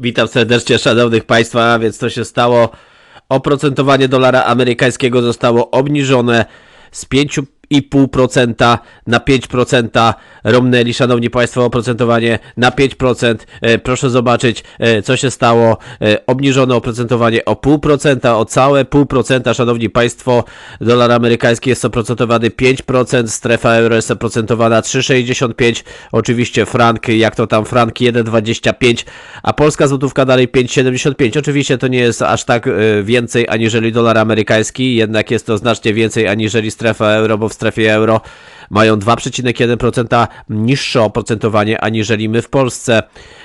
Witam serdecznie, szanownych państwa. Więc to się stało. Oprocentowanie dolara amerykańskiego zostało obniżone z 5,5% na 5%. Romnęli, szanowni państwo, oprocentowanie na 5%. E, proszę zobaczyć, e, co się stało. E, obniżone oprocentowanie o 0,5%, o całe 0,5%. Szanowni państwo, dolar amerykański jest oprocentowany 5%, strefa euro jest oprocentowana 3,65%. Oczywiście frank, jak to tam frank 1,25%, a polska złotówka dalej 5,75%. Oczywiście to nie jest aż tak więcej aniżeli dolar amerykański, jednak jest to znacznie więcej aniżeli strefa euro, bo w strefie euro mają 2,1% niższe oprocentowanie aniżeli my w Polsce.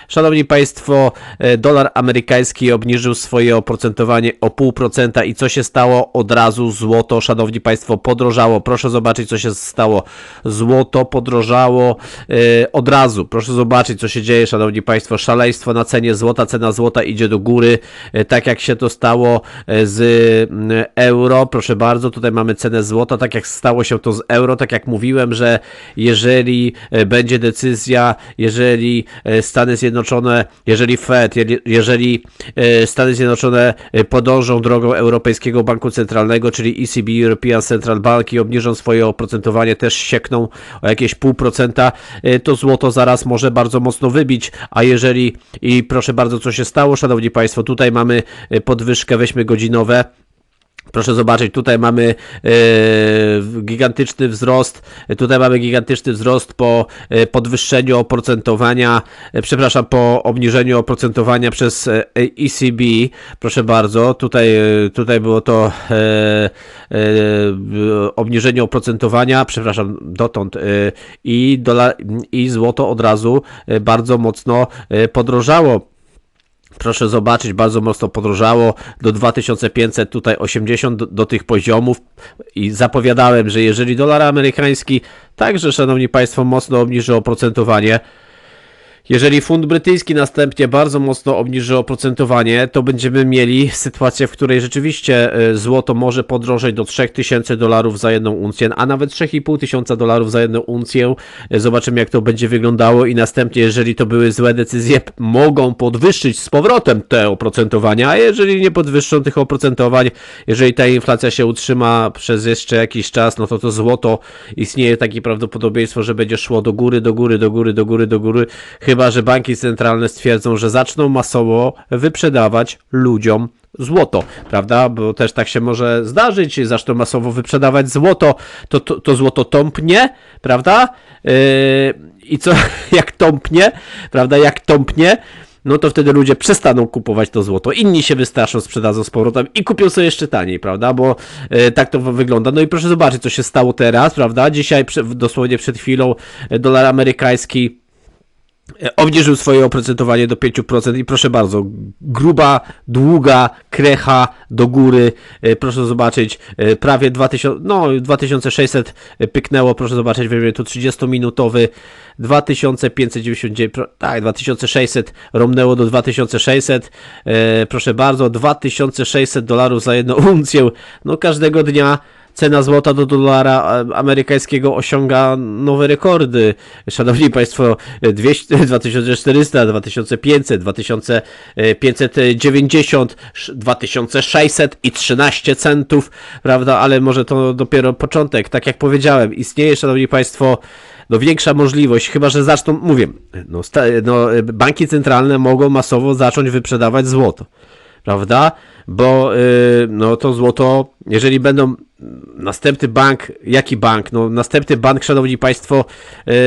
Szanowni Państwo, e, dolar amerykański obniżył swoje oprocentowanie o 0,5% i co się stało? Od razu złoto, Szanowni Państwo, podrożało. Proszę zobaczyć, co się stało. Złoto podrożało e, od razu. Proszę zobaczyć, co się dzieje, Szanowni Państwo. Szaleństwo na cenie złota, cena złota idzie do góry, e, tak jak się to stało z mm, euro. Proszę bardzo, tutaj mamy cenę złota, tak jak stało się to z euro, tak jak mówiłem, że jeżeli e, będzie decyzja, jeżeli e, Stany Zjednoczone, jeżeli Fed, je- jeżeli e, Stany Zjednoczone podążą drogą Europejskiego Banku Centralnego, czyli ECB, European Central Bank i obniżą swoje oprocentowanie, też siekną o jakieś pół procenta, to złoto zaraz może bardzo mocno wybić, a jeżeli, i proszę bardzo, co się stało, szanowni państwo, tutaj mamy podwyżkę, weźmy godzinowe, Proszę zobaczyć, tutaj mamy e, gigantyczny wzrost, tutaj mamy gigantyczny wzrost po e, podwyższeniu oprocentowania, e, przepraszam, po obniżeniu oprocentowania przez ECB, proszę bardzo, tutaj, tutaj było to obniżenie oprocentowania, przepraszam, dotąd i, dolar, i złoto od razu bardzo mocno podrożało. Proszę zobaczyć, bardzo mocno podrożało. Do 2500, tutaj 80 do, do tych poziomów. I zapowiadałem, że jeżeli dolar amerykański także, szanowni państwo, mocno obniży oprocentowanie, jeżeli funt brytyjski następnie bardzo mocno obniży oprocentowanie, to będziemy mieli sytuację, w której rzeczywiście e, złoto może podrożeć do 3000 dolarów za jedną uncję, a nawet 3500 tysiąca dolarów za jedną uncję. E, Zobaczymy, jak to będzie wyglądało i następnie, jeżeli to były złe decyzje, mogą podwyższyć z powrotem te oprocentowania, a jeżeli nie podwyższą tych oprocentowań, jeżeli ta inflacja się utrzyma przez jeszcze jakiś czas, no to to złoto istnieje takie prawdopodobieństwo, że będzie szło do góry, do góry, do góry, do góry, do góry, chyba że banki centralne stwierdzą, że zaczną masowo wyprzedawać ludziom złoto, prawda? Bo też tak się może zdarzyć, zaczną masowo wyprzedawać złoto, to, to, to złoto tąpnie, prawda? Yy, I co, jak tąpnie, prawda? Jak tąpnie, no to wtedy ludzie przestaną kupować to złoto, inni się wystraszą, sprzedadzą z powrotem i kupią sobie jeszcze taniej, prawda, bo e, tak to wygląda. No i proszę zobaczyć, co się stało teraz, prawda, dzisiaj, dosłownie przed chwilą, e, dolar amerykański obniżył swoje oprocentowanie do 5% i proszę bardzo, gruba, długa krecha do góry, E, proszę zobaczyć, e, prawie 2000, no 2600 pyknęło, proszę zobaczyć, weźmiemy tu 30-minutowy, 2599, pro- tak, 2600 romnęło do 2600, e, proszę bardzo, 2600 dolarów za jedną uncję, no każdego dnia cena złota do dolara e, amerykańskiego osiąga nowe rekordy. Szanowni Państwo, 200, 2400, 2500, 2590, 2600 i 13 centów, prawda? Ale może to dopiero początek. Tak jak powiedziałem, istnieje, Szanowni Państwo, no większa możliwość, chyba że zaczną, mówię, no, no banki centralne mogą masowo zacząć wyprzedawać złoto prawda? Bo y, no to złoto, jeżeli będą następny bank, jaki bank? No następny bank, szanowni państwo,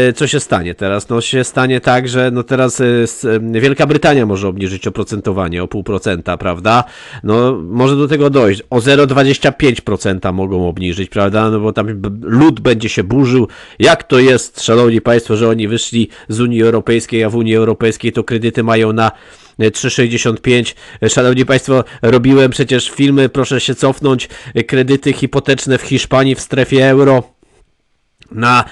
y, co się stanie teraz? No się stanie tak, że no teraz y, Wielka Brytania może obniżyć oprocentowanie o pół procenta, prawda? No może do tego dojść. O 0,25% mogą obniżyć, prawda? No bo tam lud będzie się burzył. Jak to jest, szanowni państwo, że oni wyszli z Unii Europejskiej, a w Unii Europejskiej to kredyty mają na 3,65. Szanowni Państwo, robiłem przecież filmy, proszę się cofnąć, kredyty hipoteczne w Hiszpanii w strefie euro na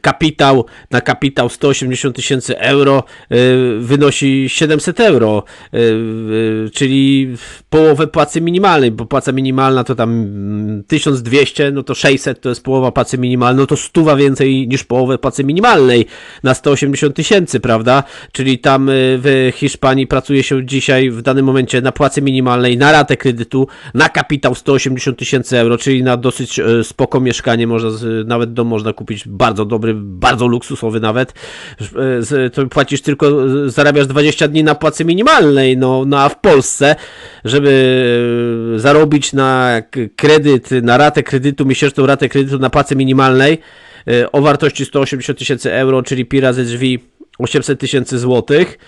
kapitał, na kapitał 180 tysięcy euro y, wynosi 700 euro, y, czyli połowę płacy minimalnej, bo płaca minimalna to tam mm, 1200, no to 600 to jest połowa płacy minimalnej, no to stuwa więcej niż połowę płacy minimalnej na 180 tysięcy, prawda? Czyli tam w Hiszpanii pracuje się dzisiaj w danym momencie na płacy minimalnej, na ratę kredytu, na kapitał 180 tysięcy euro, czyli na dosyć spoko mieszkanie, można nawet dom można kupić bardzo dobry, bardzo luksusowy nawet. Z- To płacisz tylko, zarabiasz 20 dni na płacy minimalnej, no, no a w Polsce, żeby y, zarobić na kredyt, na ratę kredytu, miesięczną ratę kredytu na płacy minimalnej y, o wartości 180 tysięcy euro, czyli pi razy drzwi 800 tysięcy złotych,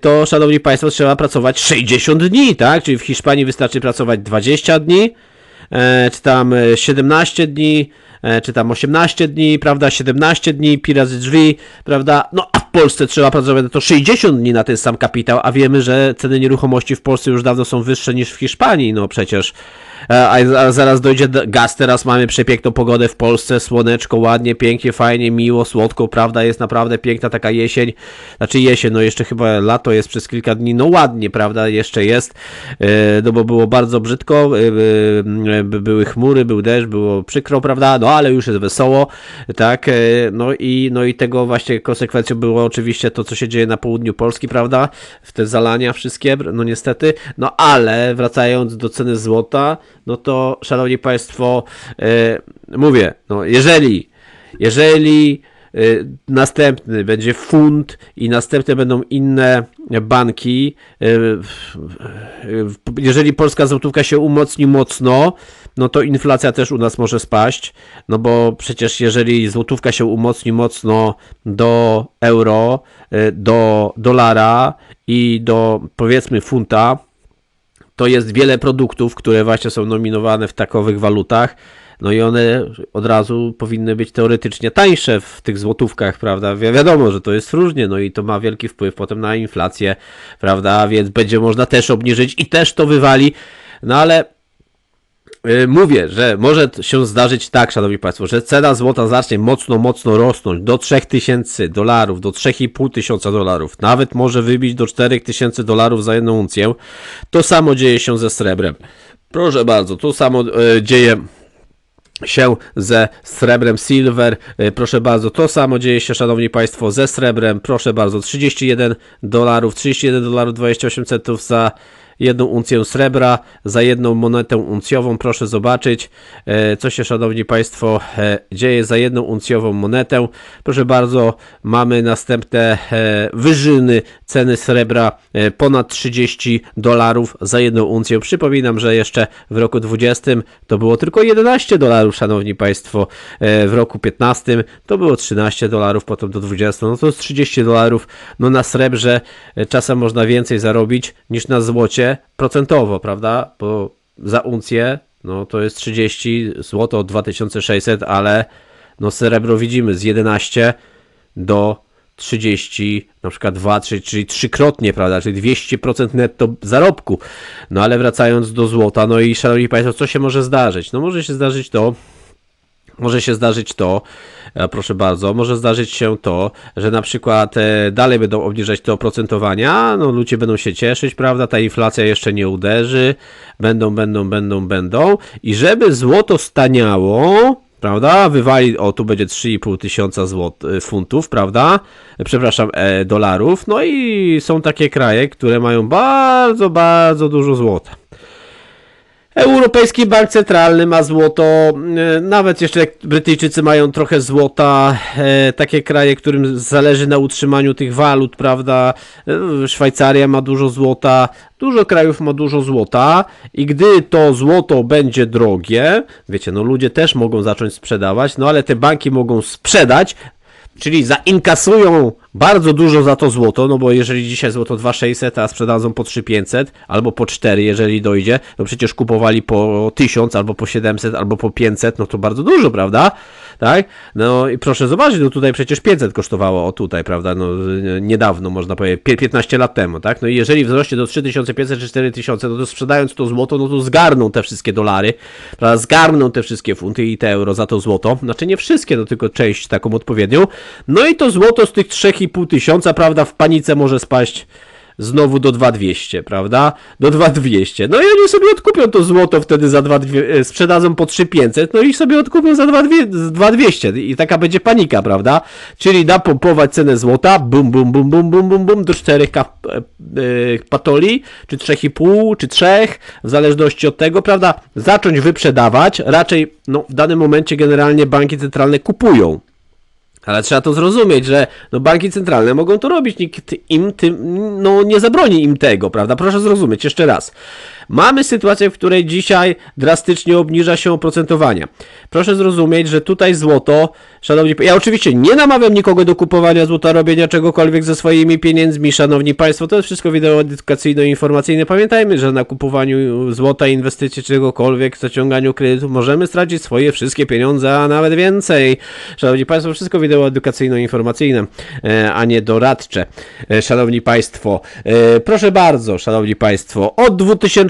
to szanowni Państwo trzeba pracować 60 dni, tak? Czyli w Hiszpanii wystarczy pracować 20 dni, e, czy tam e, 17 dni, e, czy tam 18 dni, prawda? 17 dni, pi razy drzwi, prawda? No a w Polsce trzeba pracować na to 60 dni na ten sam kapitał, a wiemy, że ceny nieruchomości w Polsce już dawno są wyższe niż w Hiszpanii, no przecież. E, A a zaraz dojdzie gaz, teraz mamy przepiękną pogodę w Polsce, słoneczko, ładnie, pięknie, fajnie, miło, słodko, prawda, jest naprawdę piękna taka jesień, znaczy jesień, no jeszcze chyba lato jest przez kilka dni, no ładnie, prawda, jeszcze jest, e, no bo było bardzo brzydko, e, by- były chmury, był deszcz, było przykro, prawda, no ale już jest wesoło, tak, no i, no i tego właśnie konsekwencją było oczywiście to, co się dzieje na południu Polski, prawda, w te zalania wszystkie, no niestety, no ale wracając do ceny złota, no to szanowni państwo, e, mówię, no jeżeli, jeżeli e, następny będzie funt i następne będą inne banki, e, jeżeli polska złotówka się umocni mocno, no to inflacja też u nas może spaść, no bo przecież jeżeli złotówka się umocni mocno do euro, do dolara i do powiedzmy funta, to jest wiele produktów, które właśnie są nominowane w takowych walutach. No i one od razu powinny być teoretycznie tańsze w tych złotówkach, prawda? Wi- wiadomo, że to jest różnie, no i to ma wielki wpływ potem na inflację, prawda? Więc będzie można też obniżyć i też to wywali. No ale mówię, że może się zdarzyć tak, szanowni państwo, że cena złota zacznie mocno, mocno rosnąć do 3000 dolarów, do 3,5 tysiąca dolarów, nawet może wybić do 4000 dolarów za jedną uncję. To samo dzieje się ze srebrem. Proszę bardzo, to samo e, dzieje się ze srebrem silver. E, Proszę bardzo, to samo dzieje się, szanowni państwo, ze srebrem. Proszę bardzo, 31 dolarów, 31 dolarów 28 centów za jedną uncję srebra, za jedną monetę uncjową. Proszę zobaczyć, e, co się, szanowni państwo, e, dzieje za jedną uncjową monetę. Proszę bardzo, mamy następne e, wyżyny ceny srebra ponad 30 dolarów za jedną uncję. Przypominam, że jeszcze w roku 20 to było tylko 11 dolarów, szanowni państwo. W roku 15 to było 13 dolarów, potem do 20, no to jest 30 dolarów. No na srebrze czasem można więcej zarobić niż na złocie procentowo, prawda? Bo za uncję no to jest 30 zł 2600, ale no srebro widzimy z 11 do 30, na przykład 2, 3, czyli trzykrotnie, prawda, czyli 200% netto zarobku. No ale wracając do złota, no i szanowni państwo, co się może zdarzyć? No może się zdarzyć to, może się zdarzyć to, proszę bardzo, może zdarzyć się to, że na przykład e, dalej będą obniżać te oprocentowania, no ludzie będą się cieszyć, prawda, ta inflacja jeszcze nie uderzy, będą, będą, będą, będą i żeby złoto staniało, prawda, wywali, o tu będzie 3,5 tysiąca złot, e, funtów, prawda, przepraszam, e, dolarów, no i są takie kraje, które mają bardzo, bardzo dużo złota. Europejski Bank Centralny ma złoto, e, nawet jeszcze Brytyjczycy mają trochę złota, e, takie kraje, którym zależy na utrzymaniu tych walut, prawda? E, Szwajcaria ma dużo złota, dużo krajów ma dużo złota i gdy to złoto będzie drogie, wiecie, no ludzie też mogą zacząć sprzedawać, no ale te banki mogą sprzedać, czyli zainkasują bardzo dużo za to złoto, no bo jeżeli dzisiaj złoto 2600, a sprzedadzą po 3500 albo po 4, jeżeli dojdzie, no przecież kupowali po 1000 albo po 700 albo po 500, no to bardzo dużo, prawda? Tak? No i proszę zobaczyć, no tutaj przecież 500 kosztowało, o tutaj, prawda? No niedawno, można powiedzieć, pie- 15 lat temu, tak? No i jeżeli wzrośnie do 3500 czy 4000, no to sprzedając to złoto, no to zgarną te wszystkie dolary, prawda? Zgarną te wszystkie funty i te euro za to złoto. Znaczy nie wszystkie, no tylko część taką odpowiednią. No i to złoto z tych 3,5 tysiąca, prawda, w panice może spaść znowu do 2200, prawda? Do 2200. No i oni sobie odkupią to złoto wtedy za 2200, e, sprzedadzą po 3500, no i sobie odkupią za 2200 2200 i taka będzie panika, prawda? Czyli napompować cenę złota, bum, bum, bum, bum, bum, bum, bum, do 4 ka- e, e, patoli, czy 3,5, czy 3, w zależności od tego, prawda? Zacząć wyprzedawać, raczej, no, w danym momencie generalnie banki centralne kupują. Ale trzeba to zrozumieć, że no banki centralne mogą to robić, nikt im tym, no nie zabroni im tego, prawda? Proszę zrozumieć jeszcze raz. Mamy sytuację, w której dzisiaj drastycznie obniża się oprocentowanie. Proszę zrozumieć, że tutaj złoto, szanowni ja oczywiście nie namawiam nikogo do kupowania złota, robienia czegokolwiek ze swoimi pieniędzmi, szanowni państwo, to jest wszystko wideo edukacyjno-informacyjne. Pamiętajmy, że na kupowaniu złota, inwestycji, czegokolwiek, zaciąganiu kredytów możemy stracić swoje wszystkie pieniądze, a nawet więcej. Szanowni państwo, wszystko wideo edukacyjno-informacyjne, e, a nie doradcze. E, Szanowni państwo, e, proszę bardzo, szanowni państwo, od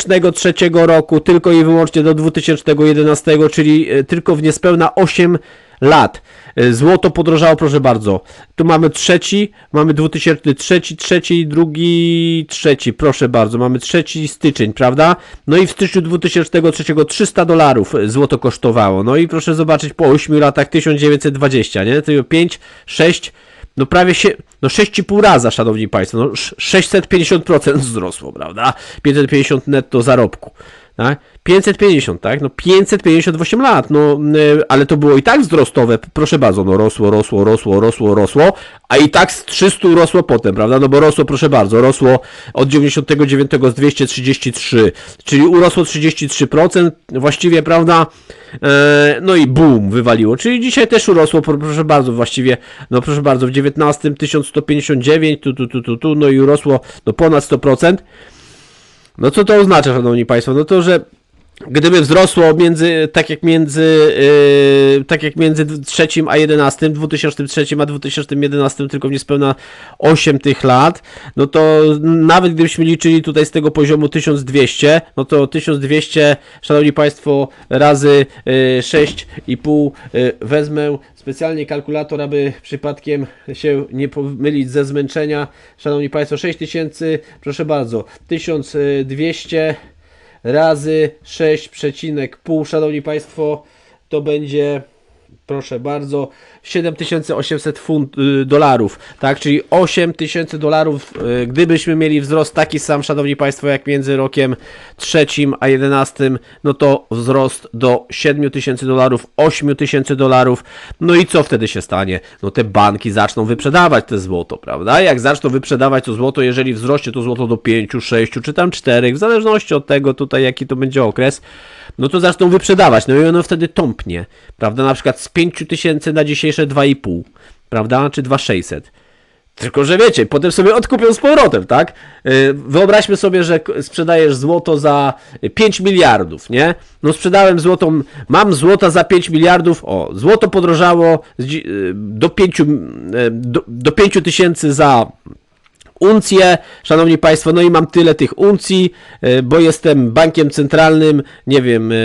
2003 roku tylko i wyłącznie do 2011, czyli e, tylko w niespełna 8 lat. E, Złoto podrożało, proszę bardzo. Tu mamy trzeci, mamy 2003, trzeci, drugi, trzeci, proszę bardzo. Mamy trzeci styczeń, prawda? No i w styczniu 2003 300 dolarów złoto kosztowało. No i proszę zobaczyć po 8 latach 1920, nie? To 5, 6, no prawie się, no 6,5 raza, szanowni państwo, no sz- 650% wzrosło, prawda? 550 netto zarobku. Tak? 550, tak? No 558 lat, no y, ale to było i tak wzrostowe, proszę bardzo, no rosło, rosło, rosło, rosło, rosło, a i tak z 300 rosło potem, prawda? No bo rosło, proszę bardzo, rosło od 99 z 233, czyli urosło 33%, właściwie, prawda? E, no i boom, wywaliło, czyli dzisiaj też urosło, pro- proszę bardzo, właściwie, no proszę bardzo, w 19 1159, tu, tu, tu, tu, tu, no i urosło no ponad 100%. No co to oznacza, szanowni państwo? No to, że gdyby wzrosło między, tak jak między, yy, tak jak między trzecim a 11, 2003 a 2011, tylko niespełna 8 tych lat, no to nawet gdybyśmy liczyli tutaj z tego poziomu 1200, no to 1200, szanowni państwo, razy yy, 6,5 yy, wezmę specjalnie kalkulator, aby przypadkiem się nie pomylić ze zmęczenia. Szanowni państwo, 6000, proszę bardzo, 1200 razy 6,5, szanowni państwo, to będzie, proszę bardzo, 7800 funt, y, dolarów, tak, czyli 8000 dolarów, y, gdybyśmy mieli wzrost taki sam, szanowni państwo, jak między rokiem trzecim a 11, no to wzrost do 7000 dolarów, 8000 dolarów, no i co wtedy się stanie? No te banki zaczną wyprzedawać te złoto, prawda? Jak zaczną wyprzedawać to złoto, jeżeli wzrośnie to złoto do 5, 6 czy tam 4, w zależności od tego tutaj jaki to będzie okres, no to zaczną wyprzedawać, no i ono wtedy tąpnie, prawda? Na przykład z 5000 na dzisiejsze 2,5, prawda? Czy 2,600. Tylko, że wiecie, potem sobie odkupią z powrotem, tak? Yy, Wyobraźmy sobie, że sprzedajesz złoto za 5 miliardów, nie? No sprzedałem złoto, mam złota za 5 miliardów, o, złoto podrożało yy, do 5, yy, do, do 5 tysięcy za uncje, szanowni państwo, no i mam tyle tych uncji, e, bo jestem bankiem centralnym, nie wiem, e,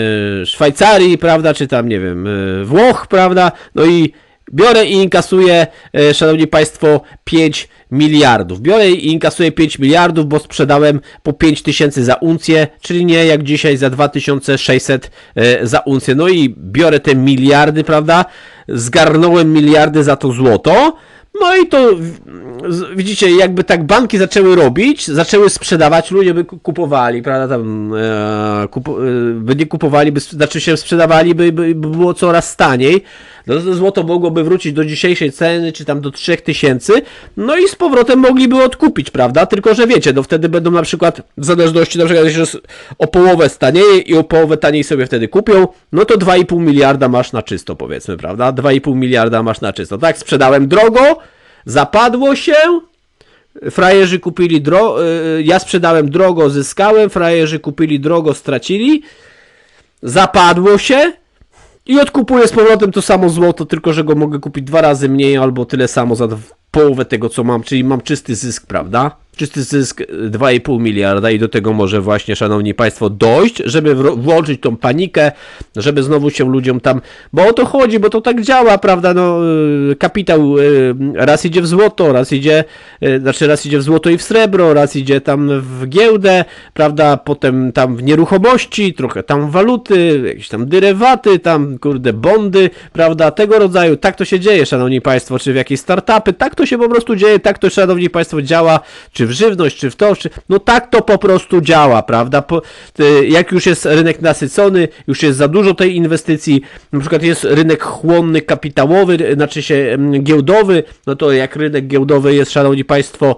Szwajcarii, prawda, czy tam, nie wiem, e, Włoch, prawda, no i biorę i inkasuję, szanowni państwo, 5 miliardów. Biorę i inkasuję 5 miliardów, bo sprzedałem po 5 tysięcy za uncję, czyli nie jak dzisiaj za 2600 e, za uncję. No i biorę te miliardy, prawda, zgarnąłem miliardy za to złoto, no i to widzicie, jakby tak banki zaczęły robić, zaczęły sprzedawać, ludzie by ku- kupowali, prawda, tam e, kupu, e, by nie kupowali, by, znaczy się sprzedawali, by, by, by było coraz taniej. No to złoto mogłoby wrócić do dzisiejszej ceny, czy tam do 3000, no i z powrotem mogliby odkupić, prawda? Tylko, że wiecie, no wtedy będą na przykład, w zależności na przykład, jeśli o połowę stanieje i o połowę taniej sobie wtedy kupią, no to 2,5 miliarda masz na czysto, powiedzmy, prawda? 2,5 miliarda masz na czysto. Tak, sprzedałem drogo, zapadło się, frajerzy kupili drogo, ja sprzedałem drogo, zyskałem, frajerzy kupili drogo, stracili, zapadło się. I odkupuję z powrotem to samo złoto, tylko że go mogę kupić dwa razy mniej albo tyle samo za połowę tego co mam, czyli mam czysty zysk, prawda? Czysty zysk y, 2,5 miliarda i do tego może właśnie, szanowni państwo, dojść, żeby włączyć tą panikę, żeby znowu się ludziom tam, bo o to chodzi, bo to tak działa, prawda, no y, kapitał y, raz idzie w złoto, raz idzie, znaczy raz idzie w złoto i w srebro, raz idzie tam w giełdę, prawda, potem tam w nieruchomości, trochę tam waluty, jakieś tam dyrewaty, tam kurde bondy, prawda, tego rodzaju, tak to się dzieje, szanowni państwo, czy w jakieś startupy, tak to się po prostu dzieje, tak to, szanowni państwo, działa, czy w żywność, czy w to, czy, no tak to po prostu działa, prawda, po, y, jak już jest rynek nasycony, już jest za dużo tej inwestycji, na przykład jest rynek chłonny, kapitałowy, y, znaczy się mm, giełdowy, no to jak rynek giełdowy jest, szanowni państwo,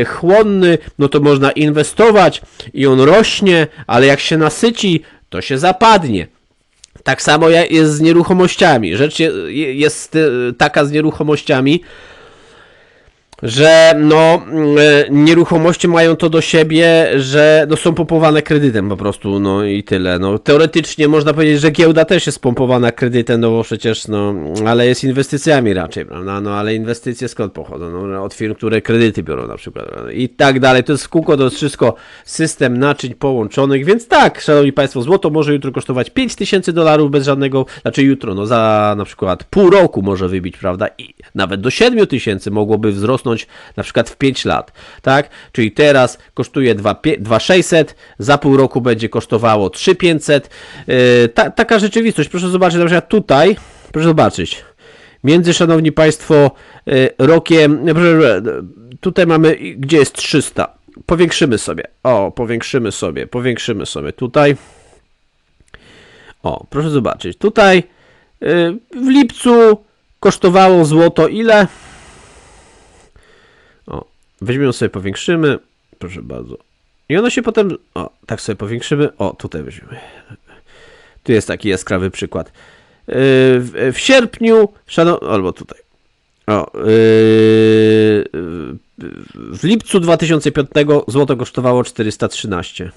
y, chłonny, no to można inwestować i on rośnie, ale jak się nasyci, to się zapadnie. Tak samo jest z nieruchomościami. Rzecz je- je- jest taka z nieruchomościami, że no mm, e, nieruchomości mają to do siebie, że no, są pompowane kredytem po prostu, no i tyle. No, teoretycznie można powiedzieć, że giełda też jest pompowana kredytem, no bo przecież, no, ale jest inwestycjami raczej, prawda? No ale inwestycje skąd pochodzą? No, od firm, które kredyty biorą na przykład prawda? i tak dalej. To jest kółko, to jest wszystko system naczyń połączonych, więc tak, szanowni państwo, złoto może jutro kosztować 5000 dolarów bez żadnego, znaczy jutro, no za na przykład pół roku może wybić, prawda? I nawet do 7000 mogłoby wzrosnąć na przykład w 5 lat, tak? Czyli teraz kosztuje 2 pie- 2600, za pół roku będzie kosztowało 3500. Yy, ta, taka rzeczywistość. Proszę zobaczyć, na przykład tutaj, proszę zobaczyć. Między, szanowni państwo, yy, rokiem, proszę, tutaj mamy, gdzie jest 300. Powiększymy sobie. O, powiększymy sobie, powiększymy sobie. Tutaj. O, proszę zobaczyć. Tutaj yy, w lipcu kosztowało złoto ile? Weźmiemy sobie, powiększymy. Proszę bardzo. I ono się potem. O, tak sobie powiększymy. O, tutaj weźmiemy. Tu jest taki jaskrawy przykład. Yy, w, w sierpniu, szanow... albo tutaj. O, yy, w lipcu 2005 złoto kosztowało 413.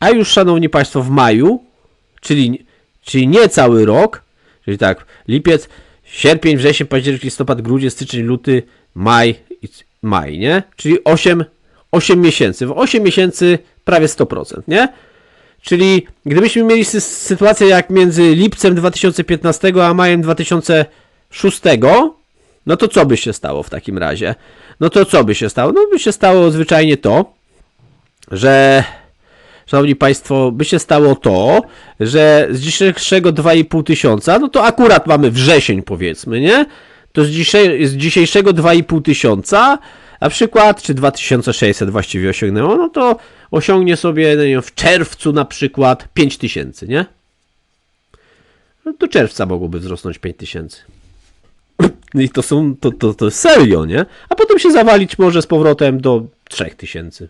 A już, szanowni państwo, w maju, czyli, czyli nie cały rok, czyli tak, lipiec, sierpień, wrzesień, październik, listopad, grudzień, styczeń, luty, maj, maj, nie? Czyli 8, 8 miesięcy. W 8 miesięcy prawie 100%, nie? Czyli gdybyśmy mieli sy- sytuację jak między lipcem 2015 a majem 2006, no to co by się stało w takim razie? No to co by się stało? No by się stało zwyczajnie to, że Szanowni Państwo, by się stało to, że z dzisiejszego 2,5 tysiąca, no to akurat mamy wrzesień powiedzmy, nie? To z, dzisiaj, z dzisiejszego 2,5 tysiąca, na przykład, czy 2600 właściwie osiągnęło, no to osiągnie sobie no w czerwcu na przykład 5 tysięcy, nie? No do czerwca mogłoby wzrosnąć 5 tysięcy. I to są, to, to, to serio, nie? A potem się zawalić może z powrotem do 3000.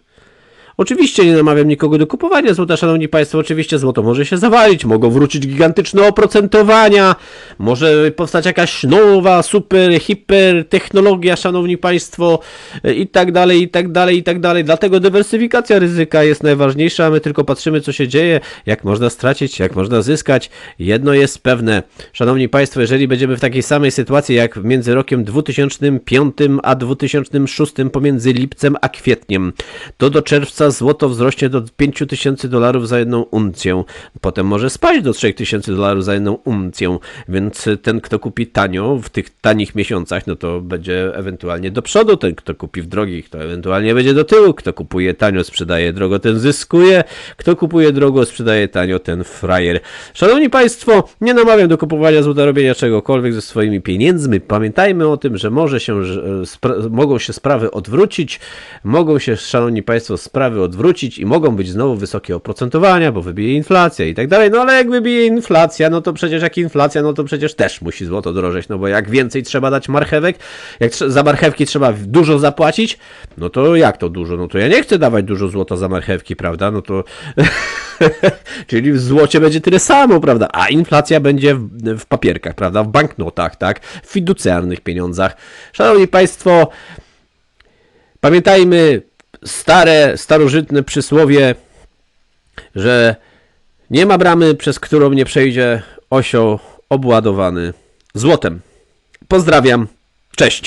Oczywiście nie namawiam nikogo do kupowania złota, szanowni państwo. Oczywiście złoto może się zawalić, mogą wrócić gigantyczne oprocentowania, może powstać jakaś nowa, super, hiper technologia, szanowni państwo, i tak dalej, i tak dalej, i tak dalej. Dlatego dywersyfikacja ryzyka jest najważniejsza, my tylko patrzymy, co się dzieje, jak można stracić, jak można zyskać. Jedno jest pewne, szanowni państwo, jeżeli będziemy w takiej samej sytuacji jak między rokiem 2005 a 2006, pomiędzy lipcem a kwietniem, to do czerwca złoto wzrośnie do 5000 dolarów za jedną uncję. Potem może spaść do 3000 dolarów za jedną uncję, więc ten, kto kupi tanio w tych tanich miesiącach, no to będzie ewentualnie do przodu, ten, kto kupi w drogich, to ewentualnie będzie do tyłu, kto kupuje tanio, sprzedaje drogo, ten zyskuje, kto kupuje drogo, sprzedaje tanio, ten frajer. Szanowni Państwo, nie namawiam do kupowania złota, robienia czegokolwiek ze swoimi pieniędzmi. Pamiętajmy o tym, że może się, spra- mogą się sprawy odwrócić, mogą się, Szanowni Państwo, sprawy sprawy odwrócić i mogą być znowu wysokie oprocentowania, bo wybije inflacja i tak dalej. No ale jak wybije inflacja, no to przecież jak inflacja, no to przecież też musi złoto drożeć, no bo jak więcej trzeba dać marchewek, jak za marchewki trzeba dużo zapłacić, no to jak to dużo? No to ja nie chcę dawać dużo złota za marchewki, prawda? No to czyli w złocie będzie tyle samo, prawda? A inflacja będzie w, w papierkach, prawda? W banknotach, tak? W fiducjarnych pieniądzach. Szanowni Państwo, pamiętajmy stare, starożytne przysłowie, że nie ma bramy, przez którą nie przejdzie osioł obładowany złotem. Pozdrawiam, cześć!